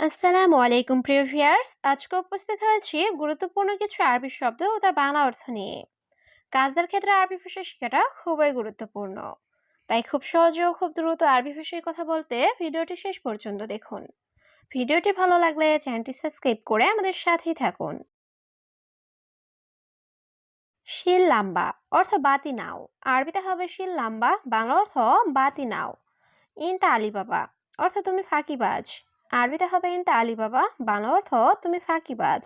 আসসালামু আলাইকুম, প্রিয় ভিউয়ার্স। আজকে উপস্থিত হয়েছি গুরুত্বপূর্ণ কিছু আরবি শব্দ ও তার বাংলা অর্থ নিয়ে। কাজদের ক্ষেত্রে আরবি ভাষা শেখাটা খুবই গুরুত্বপূর্ণ। তাই খুব সহজে ও খুব দ্রুত আরবি ভাষায় কথা বলতে ভিডিওটি শেষ পর্যন্ত দেখুন। ভিডিওটি ভালো লাগলে চ্যানেলটি সাবস্ক্রাইব করে আমাদের সাথেই থাকুন। শিল লাম্বা অর্থ বাতি নাও। আরবিতে হবে শিল লাম্বা, বাংলা অর্থ বাতি নাও। ইনতা আলিবাবা অর্থ তুমি ফাঁকিবাজ। আরবিতে হবে ইনতা আলিবাবা, বাংলা অর্থ তুমি ফাঁকিবাজ।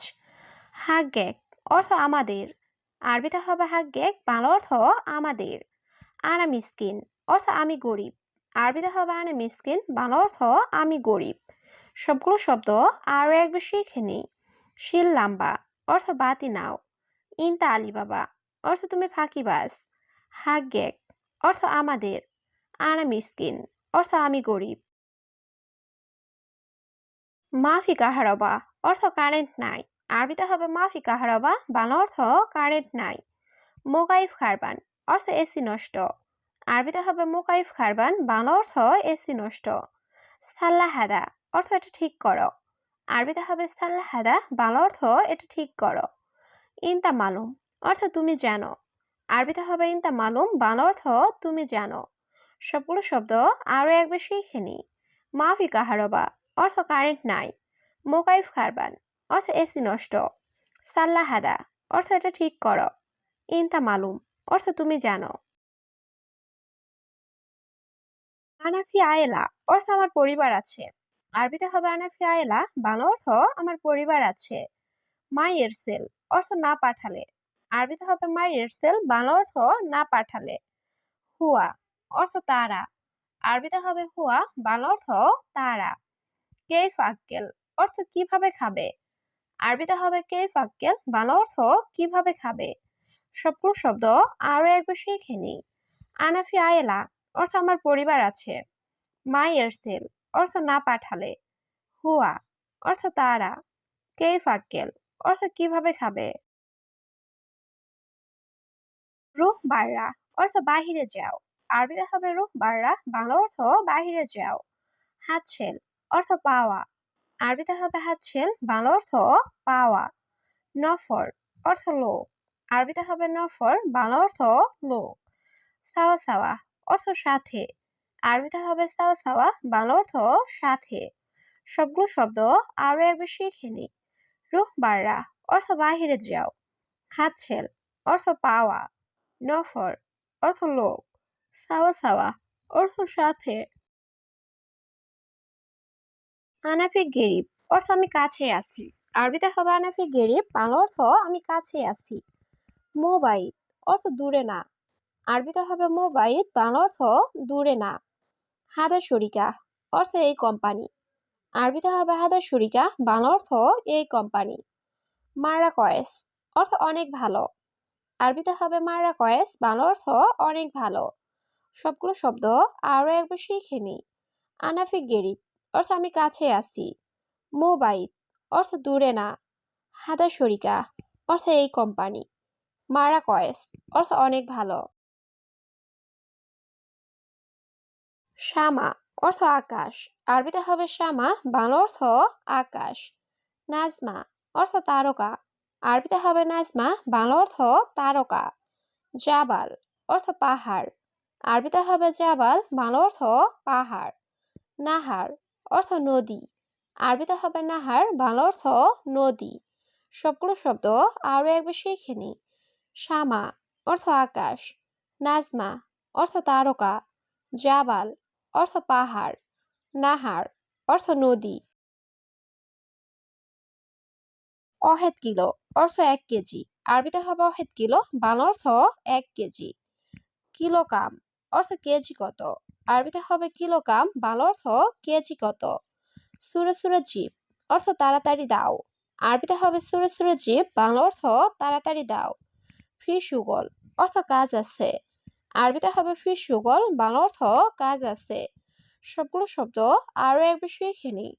হাগ্গেক অর্থ আমাদের। আরবিতে হবে হাগ্গেক বাংলা অর্থ আমাদের। আনা মিসকিন, অর্থ আমি গরিব। আরবিতে হবে আনা মিসকিন, বাংলা অর্থ আমি গরিব। সবগুলো শব্দ আরও একবার শিখে নিই। শিল লাম্বা, অর্থ বাতি নাও। ইনতা আলিবাবা, অর্থ তুমি ফাঁকিবাজ। হাগ্গেক অর্থ আমাদের। আনা মিসকিন, অর্থ আমি গরিব। মাফি কাহারবা অর্থ কারেন্ট নাই। আরবিতে হবে মাফি কাহারবা বাংলা অর্থ কারেন্ট নাই। মোকাইফ খারবান, অর্থ এসি নষ্ট। আরবিতে হবে মোকাইফ খারবান, বাংলা অর্থ এসি নষ্ট। সাল্লা হাদা অর্থ এটা ঠিক করো। আরবিতে হবে সাল্লা হাদা বাংলা অর্থ এটা ঠিক করো। ইনতা মালুম, অর্থ তুমি জানো। আরবিতে হবে ইনতা মালুম, বাংলা অর্থ তুমি জানো। সবগুলো শব্দ আরও একবার শিখে নি মাফি কাহারবা অর্থ কারেন্ট নাই। মোকাইফ খারবান অর্থ এসি নষ্ট। সাল্লা হাদা অর্থ এটা ঠিক করো। ইনতা মালুম, অর্থ তুমি জানো। আনাফি আয়েলা, অর্থ আমার পরিবার আছে। আরবিতে হবে আনাফি আয়েলা, বাংলা অর্থ আমার পরিবার আছে। মাই এরসেল অর্থ না পাঠালে। আরবিতে হবে মাই এরসেল বাংলা অর্থ না পাঠালে। হুয়া, অর্থ তারা। আরবিতে হবে হুয়া, বাংলা অর্থ তারা। কেইফ আক্কেল অর্থ কীভাবে খাবে? আরবিতে হবে কেইফ আক্কেল বাংলা অর্থ কীভাবে খাবে? সবগুলো শব্দ আরও একবার শিখে নিই। আনাফি আয়েলা, অর্থ আমার পরিবার আছে। মাই এরসেল, অর্থ না পাঠালে। হুয়া, অর্থ তারা। কেইফ আক্কেল অর্থ কীভাবে খাবে? রুহ বাররা, অর্থ বাহিরে যাও। আরবিতে হবে রুহ বাররা, বাংলা অর্থ বাহিরে যাও। হাতছেল অর্থ পাওয়া। আরবিতে হবে হাতছেল বাংলা অর্থ পাওয়া। নফর অর্থ লোক। আরবিতে হবে নফর বাংলা অর্থ লোক। সাওয়া সাওয়া অর্থ সাথে। আরবিতে হবে সাওয়া সাওয়া বাংলা অর্থ সাথে। সবগুলো শব্দ আরও একবার শিখে নি রুহ বাররা অর্থ বাহিরে যাও। হাতছেল অর্থ পাওয়া। নফর অর্থ লোক। সাওয়া সাওয়া অর্থ সাথে। আনাফি গেরিব, অর্থ আমি কাছে আছি। আরবিতে হবে আনাফি গেরিব, বাংলা অর্থ আমি কাছে আছি। মোবাইল অর্থ দূরে না। আরবিতে হবে মোবাইল বাংলা অর্থ দূরে না। হাদা শরিকা, অর্থ এই কোম্পানি। আরবিতে হবে হাদা শরিকা, বাংলা অর্থ এই কোম্পানি। মারা কয়েস অর্থ অনেক ভালো। আরবিতে হবে মারা কয়েস বাংলা অর্থ অনেক ভালো। সবগুলো শব্দ আরও একবার শিখে নিই। আনাফি গেরিব অর্থ আমি কাছে আছি। মোবাইল, অর্থ দূরে না। হাদা শরিকা অর্থ এই কোম্পানি। মারা কয়েস অর্থ অনেক ভালো। শামা অর্থ আকাশ। আরবিতে হবে শামা বাংলা অর্থ আকাশ। নাজমা, অর্থ তারকা। আরবিতে হবে নাজমা, বাংলা অর্থ তারকা। জাবাল, অর্থ পাহাড়। আরবিতে হবে জাবাল, বাংলা অর্থ পাহাড়। নাহার অর্থ নদী। আরবিতে হবে নাহার, বাংলা অর্থ নদী। সবগুলো শব্দ আরও একবার শিখে নি শামা, অর্থ আকাশ। নাজমা, অর্থ তারকা। জাবাল, অর্থ পাহাড়। নাহার, অর্থ নদী। অহেদ কিলো, অর্থ এক কেজি। আরবিতে হবে অহেদ কিলো, বাংলা অর্থ এক কেজি। কিলোকাম অর্থ কেজি কত? আরবিতে হবে কিলোকাম বাল অর্থ কেজি কত? সুরে সুরে জীব অর্থ তাড়াতাড়ি দাও। আরবিতে হবে সুরে সুরে জীব বাংলা অর্থ তাড়াতাড়ি দাও। ফি সুগল, অর্থ কাজ আছে। আরবিতে হবে ফি সুগল, বাংলা অর্থ কাজ আছে। সবগুলো শব্দ আরও একবার শিখে নিই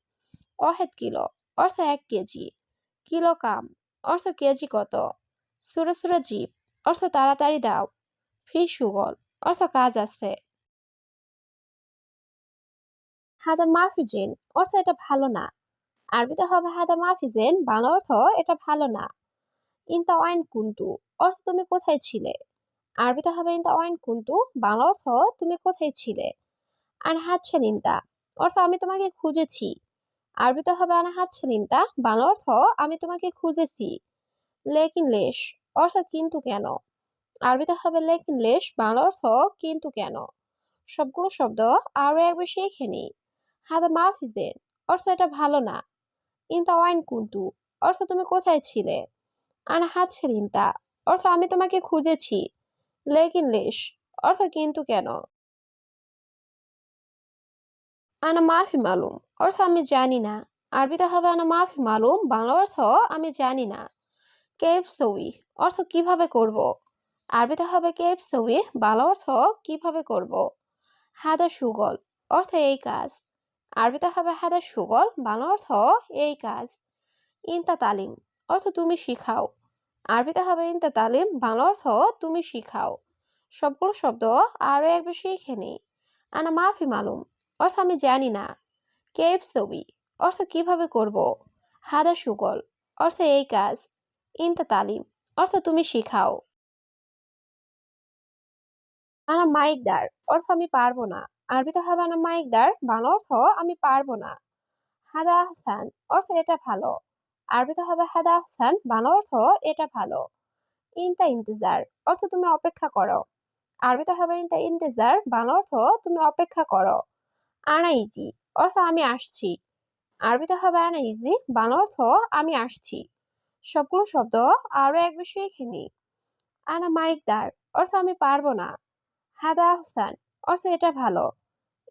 অহেদ কিলো, অর্থ এক কেজি। কিলোকাম অর্থ কেজি কত? সুরে সুরে জীব অর্থ তাড়াতাড়ি দাও। ফি সুগল, অর্থ কাজ আছে। হাদা মাফিজিন অর্থ এটা ভালো না। আরবিতে হবে হাদা মাফিজেন বাংলা অর্থ এটা ভালো না। ইনতা ওয়াইন কুন্তু, অর্থ তুমি কোথায় ছিলে? আরবিতে হবে ইনতা ওয়াইন কুন্তু, বাংলা অর্থ তুমি কোথায় ছিলে? আর হাতছে নিন্তা অর্থ আমি তোমাকে খুঁজেছি। আরবিতে হবে আনা হাতছে নিন্তা বাংলা অর্থ আমি তোমাকে খুঁজেছি। লেকিন লেশ, অর্থ কিন্তু কেন? আরবিতে হবে লেকিন লেশ, বাংলা অর্থ কিন্তু কেন? সবগুলো শব্দ আরও একবার শিখে নিই। হাদা মাফিজেন অর্থ এটা ভালো না। ইনতা ওয়াইন কুন্তু, অর্থ তুমি কোথায় ছিলে? আনা হাতছে নিন্তা অর্থ আমি তোমাকে খুঁজেছি। লেকিন লেশ, অর্থ কিন্তু কেন? আনা মাফি মালুম, অর্থ আমি জানি না। আরবিতে হবে আনা মাফি মালুম, বাংলা অর্থ আমি জানি না। কেপ সউই অর্থ কীভাবে করব? আরবিতে হবে কেপ সউই বাংলা অর্থ কীভাবে করব? হাদা সুগল, অর্থ এই কাজ। আরবিতে হবে হাদা সুগল, বাংলা অর্থ এই কাজ। ইনতা তালিম, অর্থ তুমি শিখাও। আরবিতে হবে ইনতা তালিম, বাংলা অর্থ তুমি শিখাও। সবগুলো শব্দ আরও একবার শিখে নিই। আনা মাফি মালুম, অর্থ আমি জানি না। কেপ ছবি, অর্থ কীভাবে করব? হাদা সুগল, অর্থ এই কাজ। ইনতা তালিম, অর্থ তুমি শিখাও। আনা মাইকদার, অর্থ আমি পারব না। আরবিতে হবে আনা মাইকদার বাংলা অর্থ আমি পারব না। হাদা আহসান অর্থ এটা ভালো। আরবিতে হবে হাদা আহসান বাংলা অর্থ এটা ভালো। ইনতা ইন্তজার, অর্থ তুমি অপেক্ষা করো। আরবিতে হবে ইনতা ইন্তজার বাংলা অর্থ তুমি অপেক্ষা করো। আনা ইজি, অর্থ আমি আসছি। আরবিতে হবে আনা ইজি অর্থ আমি আসছি। সবগুলো শব্দ আরও এক বিষয়ে খেনি আনা মাইকদার অর্থ আমি পারব না। হাদা আহসান অর্থ এটা ভালো।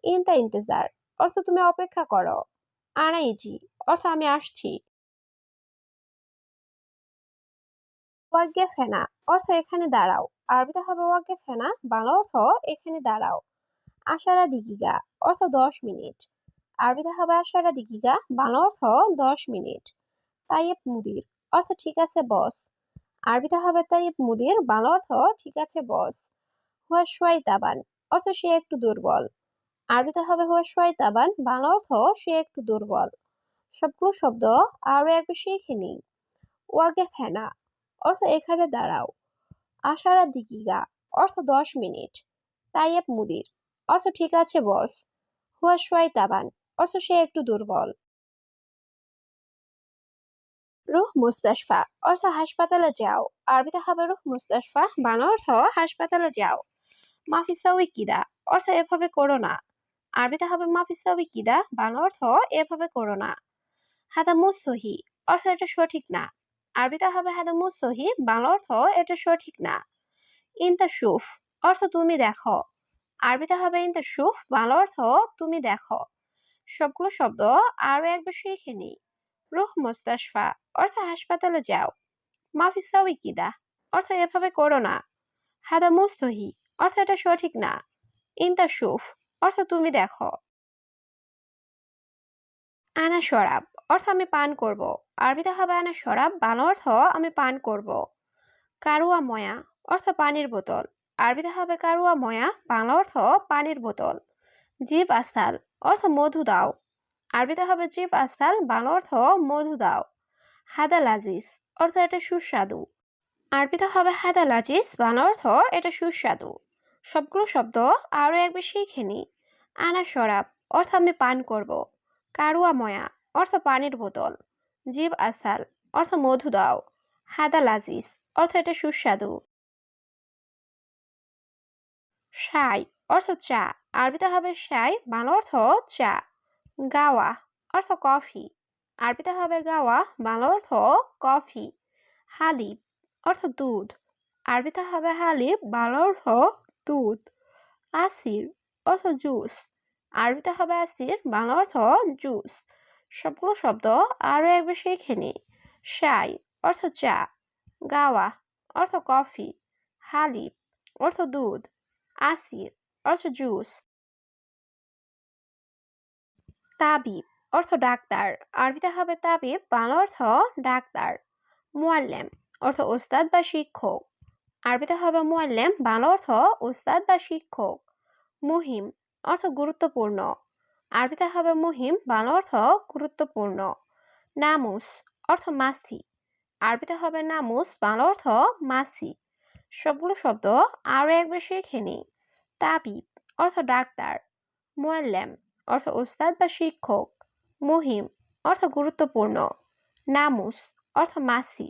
ইনতা ইন্তজার। অর্থ তুমি অপেক্ষা করো। আনা ইজি অর্থ আমি আসছি। ওয়াগ্গে ফেনা অর্থ এখানে দাঁড়াও। আরবিতে হবে ওয়াগ্গে ফেনা বাংলা অর্থ এখানে দাঁড়াও। আশারা দিগিগা। অর্থ দশ মিনিট। আরবিতে হবে আশারা দিগিগা। বাংলা অর্থ দশ মিনিট। তাইয়েব মুদির। অর্থ ঠিক আছে, বস। আরবিতে হবে তাইয়েব মুদির। বাংলা অর্থ ঠিক আছে, বস। হুয়া তাবান অর্থ সে একটু দুর্বল। আরবিতে হবে হুয়া সোয়াই তাবান বাংলা অর্থ সে একটু দুর্বল। সবগুলো শব্দ আরও একবার শিখে নিই। ওয়াগে ফেনা, অর্থ এখানে দাঁড়াও। আশারা দিকিগা অর্থ দশ মিনিট। তাইয়েব মুদির, অর্থ ঠিক আছে বস। হুয়া সোয়াই তাবান অর্থ সে একটু দুর্বল। রুহ মুস্তাশফা, অর্থ হাসপাতালে যাও। আরবিতে হবে রুহ মুস্তাশফা, বাংলা অর্থ হাসপাতালে যাও। মাফিসাউই কিদা অর্থ এভাবে করো না। আরবিতে হবে মাফিসাউই কিদা বাংলা অর্থ এভাবে করো না। হাদা মুসহি, অর্থ এটা সঠিক না। আরবিতে হবে হাদা মুসহি, বাংলা অর্থ এটা সঠিক না। ইনতা সুফ, অর্থ তুমি দেখো। আরবিতে হবে ইনতা সুফ, বাংলা অর্থ তুমি দেখো। সবগুলো শব্দ আরও একবার শিখে নিই রুহ মুস্তাশফা, অর্থ হাসপাতালে যাও। মাফিসাউই কিদা অর্থ এভাবে করো না। হাদা মুস্তহি অর্থ এটা সঠিক না। ইনতা সুফ অর্থ তুমি দেখো। আনা শরাব অর্থ আমি পান করব। আরবিতে হবে আনা শরাব, বাংলা অর্থ আমি পান করব। কারুয়া ময়া, অর্থ পানির বোতল। আরবিতে হবে কারুয়া ময়া, বাংলা অর্থ পানির বোতল। জীব আস্তাল, অর্থ মধু দাও। আরবিতে হবে জীব আস্তাল, বাংলা অর্থ মধু দাও। হাদা লাজিস অর্থ এটা সুস্বাদু। আরবিতে হবে হাদা লাজিস বাংলা অর্থ এটা সুস্বাদু। সবগুলো শব্দ আরও একবার শিখে নি আনা শরাব, অর্থ আমি পান করব। কারুয়া ময়া, অর্থ পানির বোতল। জীব আসাল, অর্থ মধু দাও। হাদা লাজিস অর্থ এটা সুস্বাদু। সাই অর্থ চা। আরবিতে হবে সাই বাংলা অর্থ চা। গাওয়া, অর্থ কফি। আরবিতে হবে গাওয়া, বাংলা অর্থ কফি। হালিব অর্থ দুধ। আরবিতে হবে হালিব বাংলা অর্থ দুধ। আসির অর্থ জুস। আরবিতে হবে আসির, বাংলা অর্থ জুস। সবগুলো শব্দ আরও একবার শিখে নিই শাই অর্থ চা। গাওয়া, অর্থ কফি। হালিব অর্থ দুধ। আসির, অর্থ জুস। তাবিব, অর্থ ডাক্তার। আরবিতে হবে তাবিব, বাংলা অর্থ ডাক্তার। মুয়াল্লেম, অর্থ ওস্তাদ বা শিক্ষক। আরবিতে হবে মুয়াল্লেম, বাংলা অর্থ ওস্তাদ বা শিক্ষক। মুহিম অর্থ গুরুত্বপূর্ণ। আরবিতে হবে মুহিম, বাংলা অর্থ গুরুত্বপূর্ণ। নামুস অর্থ মাসি আরবিতে হবে নামুস, বাংলা অর্থ মাসি সবগুলো শব্দ আরও একবার শিখে নিই। তাবিব অর্থ ডাক্তার। মোয়াল্লাম অর্থ ওস্তাদ বা শিক্ষক। মুহিম অর্থ গুরুত্বপূর্ণ। নামুস অর্থ মাসি